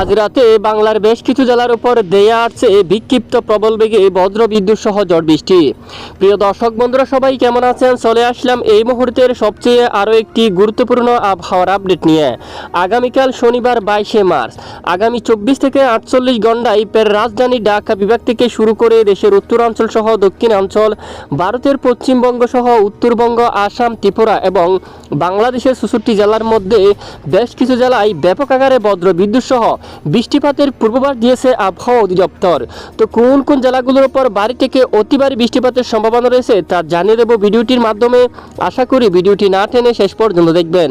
আজ রাতে বাংলার বেশ কিছু জেলার উপর দেয়া আসছে বিক্ষিপ্ত প্রবল বেগে বজ্র বিদ্যুৎ সহ ঝড় বৃষ্টি। প্রিয় দর্শক বন্ধুরা, সবাই কেমন আছেন? চলে আসলাম এই মুহূর্তের সবচেয়ে আরও একটি গুরুত্বপূর্ণ আবহাওয়ার আপডেট নিয়ে। আগামীকাল শনিবার বাইশে মার্চ। আগামী চব্বিশ থেকে আটচল্লিশ ঘন্টায় পের রাজধানী ঢাকা বিভাগ থেকে শুরু করে দেশের উত্তরাঞ্চল সহ দক্ষিণাঞ্চল, ভারতের পশ্চিমবঙ্গ সহ উত্তরবঙ্গ, আসাম, ত্রিপুরা এবং বাংলাদেশের চৌষট্টি জেলার মধ্যে বেশ কিছু জেলায় ব্যাপক আকারে বজ্র বিদ্যুৎ সহ বৃষ্টিপাতের পূর্বাভাস দিয়েছে আবহাওয়া অধিদপ্তর। তো কোন কোন জেলাগুলোর উপর বাড়ি থেকে অতি ভারী বৃষ্টিপাতের সম্ভাবনা রয়েছে তা জানিয়ে দেবো ভিডিওটির মাধ্যমে। আশা করি ভিডিওটি না টেনে শেষ পর্যন্ত দেখবেন।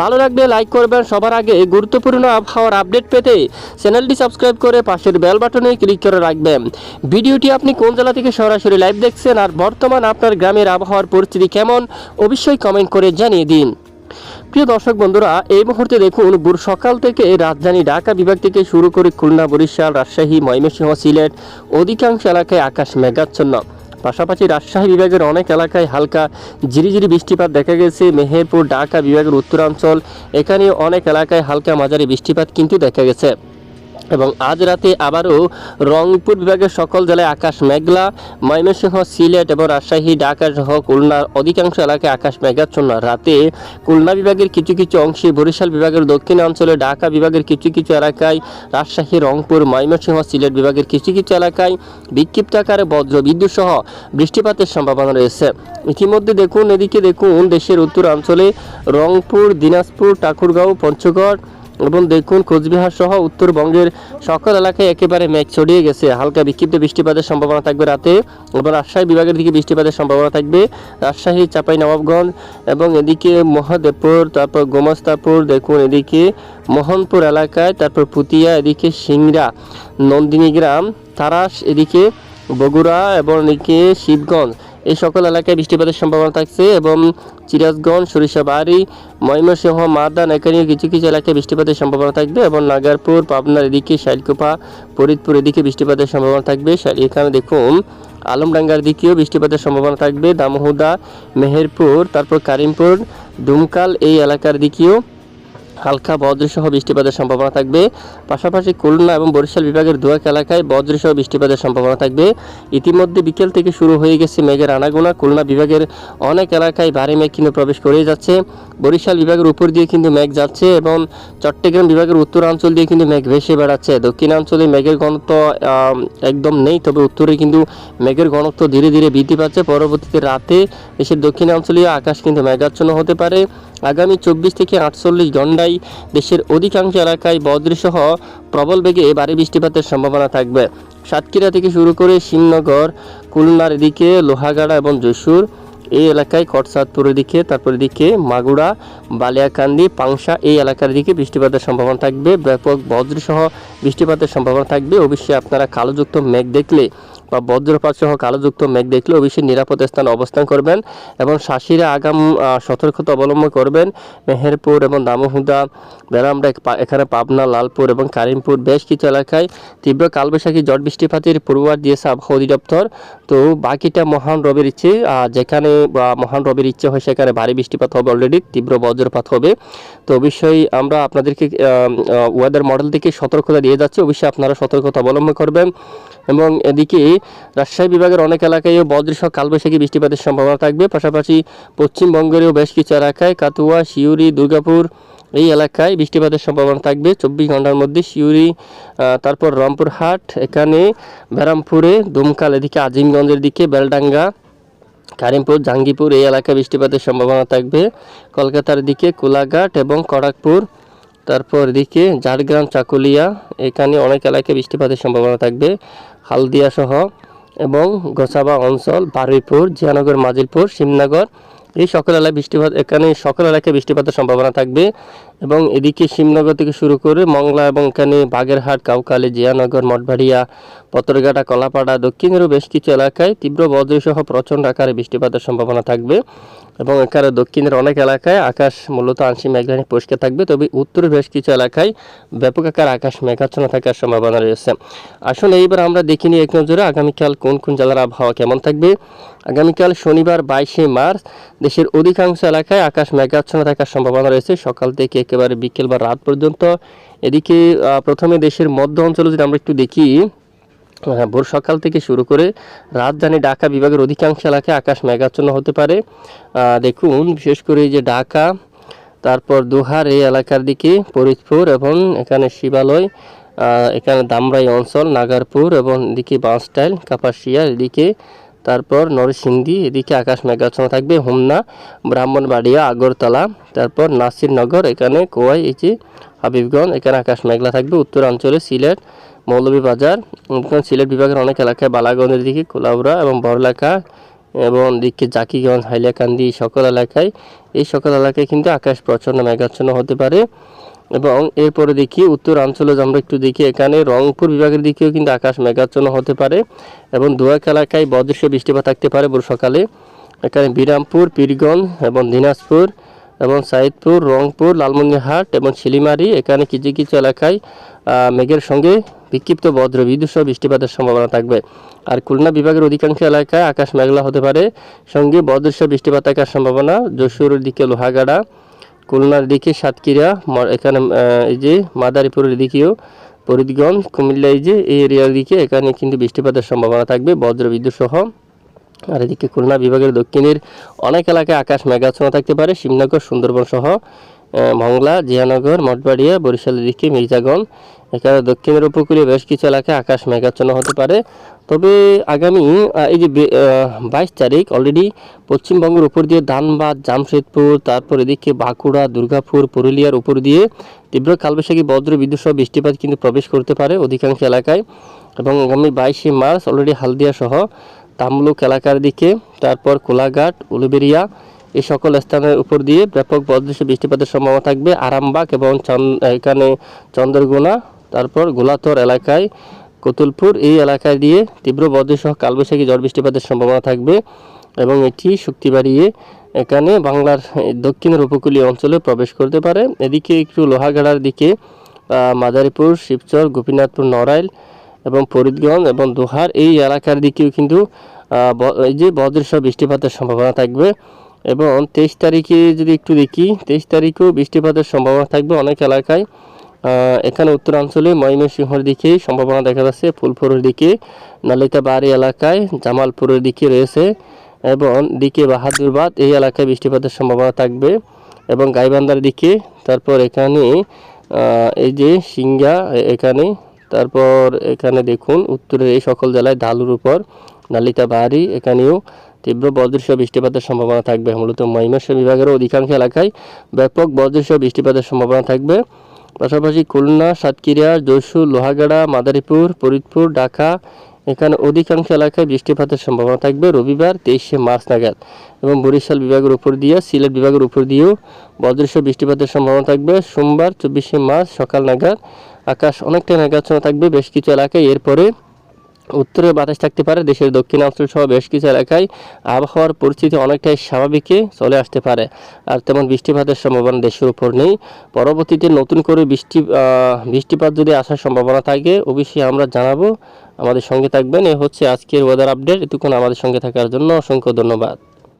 ভালো লাগলে লাইক করবেন। সবার আগে গুরুত্বপূর্ণ আবহাওয়ার আপডেট পেতে চ্যানেলটি সাবস্ক্রাইব করে পাশের বেল বাটনে ক্লিক করে রাখবেন। ভিডিওটি আপনি কোন জেলা থেকে সরাসরি লাইভ দেখছেন আর বর্তমান আপনার গ্রামের আবহাওয়ার পরিস্থিতি কেমন, অবশ্যই কমেন্ট করে জানিয়ে দিন। প্রিয় দর্শক বন্ধুরা, এই মুহূর্তে দেখুন, ভোর সকাল থেকে রাজধানী ঢাকা বিভাগ থেকে শুরু করে খুলনা, বরিশাল, রাজশাহী, ময়মনসিংহ, সিলেট অধিকাংশ এলাকায় আকাশ মেঘাচ্ছন্ন। পাশাপাশি রাজশাহী বিভাগের অনেক এলাকায় হালকা ঝিরিঝিরি বৃষ্টিপাত দেখা গেছে। মেহেরপুর, ঢাকা বিভাগের উত্তরাঞ্চল, এখানে অনেক এলাকায় হালকা মাঝারি বৃষ্টিপাত কিন্তু দেখা গেছে। এবং আজ রাতে আবারও রংপুর বিভাগের সকল জেলায় আকাশ মেঘলা, ময়মনসিংহ, সিলেট এবং রাজশাহী ঢাকা সহ খুলনার অধিকাংশ এলাকায় আকাশ মেঘাচ্ছন্ন। রাতে খুলনা বিভাগের কিছু কিছু অংশে, বরিশাল বিভাগের দক্ষিণাঞ্চলে, ঢাকা বিভাগের কিছু কিছু এলাকায়, রাজশাহী, রংপুর, ময়মনসিংহ, সিলেট বিভাগের কিছু কিছু এলাকায় বিক্ষিপ্ত আকারে বজ্র, বিদ্যুৎ সহ বৃষ্টিপাতের সম্ভাবনা রয়েছে। ইতিমধ্যে দেখুন, এদিকে দেখুন, দেশের উত্তরাঞ্চলে রংপুর, দিনাজপুর, ঠাকুরগাঁও, পঞ্চগড় এবং দেখুন কোচবিহার সহ উত্তরবঙ্গের সকল এলাকায় একেবারে মেঘ ছড়িয়ে গেছে। হালকা বিক্ষিপ্ত বৃষ্টিপাতের সম্ভাবনা থাকবে রাতে এবং রাজশাহী বিভাগের দিকে বৃষ্টিপাতের সম্ভাবনা থাকবে। রাজশাহী চাপাই নবাবগঞ্জ এবং এদিকে মহাদেবপুর, তারপর গোমস্তাপুর, দেখুন এদিকে মোহনপুর এলাকায়, তারপর পুতিয়া, এদিকে সিংড়া নন্দিনীগ্রাম তারাস, এদিকে বগুড়া এবং এদিকে শিবগঞ্জ। এই সকল এলাকায় বৃষ্টিপাতের সম্ভাবনা থাকছে এবং চিরাজগঞ্জ সরিষাবাড়ি ময়মনসিংহ মাদান এখানে কিছু কিছু এলাকায় বৃষ্টিপাতের সম্ভাবনা থাকবে এবং নাগারপুর, পাবনার এদিকে শাইলকুপা, ফরিদপুর এদিকে বৃষ্টিপাতের সম্ভাবনা থাকবে। এখানে দেখুন, আলমডাঙ্গার দিকেও বৃষ্টিপাতের সম্ভাবনা থাকবে। দামোহদা, মেহেরপুর, তারপর কারিমপুর ডুমকাল এই এলাকার দিকেও হালকা বজ্রসহ বৃষ্টিপাতের সম্ভাবনা থাকবে। পাশাপাশি খুলনা এবং বরিশাল বিভাগের দুয়াক এলাকায় বজ্রসহ বৃষ্টিপাতের সম্ভাবনা থাকবে। ইতিমধ্যে বিকেল থেকে শুরু হয়ে গেছে মেঘের আনাগোনা। খুলনা বিভাগের অনেক এলাকায় ভারী মেঘ কিন্তু প্রবেশ করেই যাচ্ছে। বরিশাল বিভাগের উপর দিয়ে কিন্তু মেঘ যাচ্ছে এবং চট্টগ্রাম বিভাগের উত্তরাঞ্চল দিয়ে কিন্তু মেঘ ভেসে বেড়াচ্ছে। দক্ষিণাঞ্চলে মেঘের ঘনত্ব একদম নেই, তবে উত্তরে কিন্তু মেঘের ঘনত্ব ধীরে ধীরে বৃদ্ধি পাচ্ছে। পরবর্তীতে রাতে দেশের দক্ষিণাঞ্চলীয় আকাশ কিন্তু মেঘাচ্ছন্ন হতে পারে। আগামী চব্বিশ থেকে আটচল্লিশ ঘন্টায় দেশের অধিকাংশ এলাকায় বজ্রসহ প্রবল বেগে ভারী বৃষ্টিপাতের সম্ভাবনা থাকবে। সাতক্ষীরা থেকে শুরু করে শিবনগর, খুলনার এদিকে লোহাগাড়া এবং যশোর এই এলাকায় কটসাদপুরের দিকে, তারপর এদিকে মাগুড়া বালিয়াকান্দি, পাংশা এই এলাকার দিকে বৃষ্টিপাতের সম্ভাবনা থাকবে। ব্যাপক বজ্রসহ বৃষ্টিপাতের সম্ভাবনা থাকবে। অবশ্যই আপনারা কালোযুক্ত মেঘ দেখলে বা বজ্রপাত সহ কালোযুক্ত মেঘ দেখলে অবশ্যই নিরাপদ স্থানে অবস্থান করবেন এবং শাসিরা আগাম সতর্কতা অবলম্বন করবেন। মেহেরপুর এবং দামোহুদা বেরামডা এখানে পাবনা, লালপুর এবং কারিমপুর বেশ কিছু এলাকায় তীব্র কালবৈশাখী জট বৃষ্টিপাতের পূর্বাভাস দিয়েছে আবহাওয়া অধিদপ্তর। তো বাকিটা মহান রবির ইচ্ছে যেখানে মহান রবির ইচ্ছে হয় সেখানে ভারী বৃষ্টিপাত হবে অলরেডি তীব্র বজ্রপাত হবে। তো অবশ্যই আমরা আপনাদেরকে ওয়েদার মডেল থেকে সতর্কতা দিয়ে যাচ্ছি। অবশ্যই আপনারা সতর্কতা অবলম্বন করবেন। এবং এদিকে রাজশাহী বিভাগের অনেক এলাকায়ও বজ্রসহ কালবৈশাখী বৃষ্টিপাতের সম্ভাবনা থাকবে। পাশাপাশি পশ্চিমবঙ্গেরও বেশ কিছু এলাকায় কাতুয়া শিউরি দুর্গাপুর এই এলাকায় বৃষ্টিপাতের সম্ভাবনা থাকবে। চব্বিশ ঘণ্টার মধ্যে শিউরি তারপর রংপুরহাট, এখানে ব্যারামপুরে, দুমকাল এদিকে আজিমগঞ্জের দিকে, বেলডাঙ্গা, কারিমপুর জাঙ্গিপুর এই এলাকায় বৃষ্টিপাতের সম্ভাবনা থাকবে। কলকাতার দিকে কোলাঘাট এবং খড়গপুর তারপর এদিকে ঝাড়গ্রাম, চাকুলিয়া, এখানে অনেক এলাকায় বৃষ্টিপাতের সম্ভাবনা থাকবে। হালদিয়া সহ এবং গোসাবা অঞ্চল বারুইপুর জিয়ানগর মাজিলপুর শিবনগর এই সকল এলাকায় বৃষ্টিপাত, এখানে সকল এলাকায় বৃষ্টিপাতের সম্ভাবনা থাকবে এবং এদিকে শিবনগর থেকে শুরু করে মংলা এবং এখানে বাগেরহাট, কাউকালি, জিয়ানগর, মঠবাড়িয়া, পতরঘাটা, কলাপাড়া, দক্ষিণেরও বেশ কিছু এলাকায় তীব্র বজ্রসহ প্রচণ্ড আকারে বৃষ্টিপাতের সম্ভাবনা থাকবে এবং এখানে দক্ষিণের অনেক এলাকায় আকাশ মূলত আংশিক মেঘানি পরিষ্কার থাকবে, তবে উত্তরের বেশ কিছু এলাকায় ব্যাপক আকার আকাশ মেঘাচ্ছন্ন থাকার সম্ভাবনা রয়েছে। আসলে এইবার আমরা দেখিনি এক নজরে আগামীকাল কোন কোন জেলার আবহাওয়া কেমন থাকবে। আগামীকাল শনিবার বাইশে মার্চ দেশের অধিকাংশ এলাকায় আকাশ মেঘাচ্ছন্ন থাকার সম্ভাবনা রয়েছে। সকাল থেকে একেবারে বিকেল বা রাত পর্যন্ত। এদিকে প্রথমে দেশের মধ্য অঞ্চলে যদি আমরা একটু দেখি ভোর সকাল থেকে শুরু করে রাজধানী ঢাকা বিভাগের অধিকাংশ এলাকায় আকাশ মেঘাচ্ছন্ন হতে পারে। দেখুন, বিশেষ করে যে ঢাকা, তারপর দোহার এই এলাকার দিকে ফরিদপুর এবং এখানে শিবালয় এখানে দামরাই অঞ্চল, নাগারপুর এবং এদিকে বাঁশটাইল কাপাসিয়া এদিকে তারপর নরসিংদী, এদিকে আকাশ মেঘাচ্ছন্ন থাকবে, হোমনা, ব্রাহ্মণবাড়িয়া, আগরতলা, তারপর নাসিরনগর, এখানে কোয়াই, এই যে হাবিবগঞ্জ, এখানে আকাশ মেঘলা থাকবে, উত্তরাঞ্চলে সিলেট, মৌলভীবাজার সিলেট বিভাগের অনেক এলাকায় বালাগঞ্জের দিকে কোলাউড়া এবং বড়লেখা এবং দিকে জাকিগঞ্জ, হাইলাকান্দি সকল এলাকায়, এই সকল এলাকায় কিন্তু আকাশ প্রচণ্ড মেঘাচ্ছন্ন হতে পারে। এবং এরপরে দেখি উত্তরাঞ্চলে আমরা একটু দেখি এখানে, রংপুর বিভাগের দিকেও কিন্তু আকাশ মেঘাচ্ছন্ন হতে পারে এবং দুয়াক এলাকায় বদৃশ্য বৃষ্টিপাত থাকতে পারে ভোর সকালে। এখানে বিরামপুর, পীরগঞ্জ এবং দিনাজপুর এবং সাইদপুর, রংপুর, লালমনিরহাট এবং শিলিমারি এখানে কিছু কিছু এলাকায় মেঘের সঙ্গে বিক্ষিপ্ত বজ্র বিদ্যুৎ সহ বৃষ্টিপাতের সম্ভাবনা থাকবে। আর খুলনা বিভাগের অধিকাংশ এলাকায় আকাশ মেঘলা হতে পারে, সঙ্গে বজ্রসহ বৃষ্টিপাত থাকার সম্ভাবনা, যশোরের দিকে লোহাগাড়া খুলনার দিকে সাতক্ষীরা এখানে এই যে মাদারীপুরের দিকেও ফরিদগঞ্জ, কুমিল্লা এই যে এই এরিয়ার দিকে এখানে কিন্তু বৃষ্টিপাতের সম্ভাবনা থাকবে বজ্রবিদ্যুৎ সহ। আর এদিকে খুলনা বিভাগের দক্ষিণের অনেক এলাকায় আকাশ মেঘাচ্ছন্ন থাকতে পারে, শিবনগর, সুন্দরবন সহ। মংলা, জিয়ানগর, মঠবাড়িয়া বরিশালের দিকে, মির্জাগঞ্জ। এখানে দক্ষিণের উপকূলীয় বেশ কিছু এলাকায় আকাশ মেঘাচ্ছন্ন হতে পারে। তবে আগামী এই যে বাইশ তারিখ অলরেডি পশ্চিমবঙ্গের উপর দিয়ে ধানবাদ, জামশেদপুর, তারপর এদিকে বাঁকুড়া, দুর্গাপুর, পুরুলিয়ার উপর দিয়ে তীব্র কালবৈশাখী বজ্র, বিদ্যুৎ সহ বৃষ্টিপাত কিন্তু প্রবেশ করতে পারে অধিকাংশ এলাকায়। এবং আগামী বাইশে মার্চ অলরেডি হালদিয়া সহ তামলুক এলাকার দিকে, তারপর কোলাঘাট, উলুবেরিয়া এই সকল স্থানের উপর দিয়ে ব্যাপক বজ্রসহ বৃষ্টিপাতের সম্ভাবনা থাকবে। আরামবাগ এবং এখানে চন্দ্রগোনা তারপর গোলাতর এলাকায় কতুলপুর, এই এলাকায় দিয়ে তীব্র বজ্রসহ কালবৈশাখী ঝড় বৃষ্টিপাতের সম্ভাবনা থাকবে এবং এটি শক্তি বাড়িয়ে এখানে বাংলার দক্ষিণের উপকূলীয় অঞ্চলে প্রবেশ করতে পারে। এদিকে একটু লোহাগাড়ার দিকে মাদারীপুর, শিবচর, গোপীনাথপুর, নড়াইল এবং ফরিদগঞ্জ এবং দোহার এই এলাকার দিকেও কিন্তু এই যে বজ্রসহ বৃষ্টিপাতের সম্ভাবনা থাকবে। এবং তেইশ তারিখে যদি একটু দেখি, তেইশ তারিখেও বৃষ্টিপাতের সম্ভাবনা থাকবে অনেক এলাকায়। এখানে উত্তরাঞ্চলে ময়মনসিংহের দিকে সম্ভাবনা দেখা যাচ্ছে, ফুলপুরের দিকে, নালিতাবাড়ি এলাকায়, জামালপুরের দিকে রয়েছে এবং দিকে বাহাদুরবাদ, এই এলাকায় বৃষ্টিপাতের সম্ভাবনা থাকবে এবং গাইবান্ধার দিকে, তারপর এখানে এই যে সিঙ্গা এখানে, তারপর এখানে দেখুন, উত্তরের এই সকল জেলায় ঢালুর উপর, নালিতাবাড়ি, এখানেও তীব্র বজ্রসহ বৃষ্টিপাতের সম্ভাবনা থাকবে। মূলত ময়মনসিংহ বিভাগের অধিকাংশ এলাকায় ব্যাপক বজ্রসহ বৃষ্টিপাতের সম্ভাবনা থাকবে। পাশাপাশি খুলনা, সাতক্ষীরা, যশোর, লোহাগাড়া, মাদারীপুর, ফরিদপুর, ঢাকা এখানে অধিকাংশ এলাকায় বৃষ্টিপাতের সম্ভাবনা থাকবে। রবিবার তেইশে মার্চ নাগাদ এবং বরিশাল বিভাগের উপর দিয়ে সিলেট বিভাগের উপর দিয়েও বজ্রসহ বৃষ্টিপাতের সম্ভাবনা থাকবে। সোমবার, চব্বিশে মার্চ সকাল নাগাদ আকাশ অনেকটা মেঘাচ্ছন্ন থাকবে। বেশ কিছু এলাকায় এরপরে উত্তরে বাতাস থাকতে পারে, দেশের দক্ষিণাঞ্চল সহ বেশ কিছু এলাকায় আবহাওয়ার পরিস্থিতি অনেকটাই স্বাভাবিকে চলে আসতে পারে। আর তেমন বৃষ্টিপাতের সম্ভাবনা দেশের উপর নেই। পরবর্তীতে নতুন করে বৃষ্টি বৃষ্টিপাত যদি আসার সম্ভাবনা থাকে, অবশ্যই আমরা জানাব। আমাদের সঙ্গে থাকবেন, এ হচ্ছে আজকের ওয়েদার আপডেট এতক্ষণ আমাদের সঙ্গে থাকার জন্য অসংখ্য ধন্যবাদ।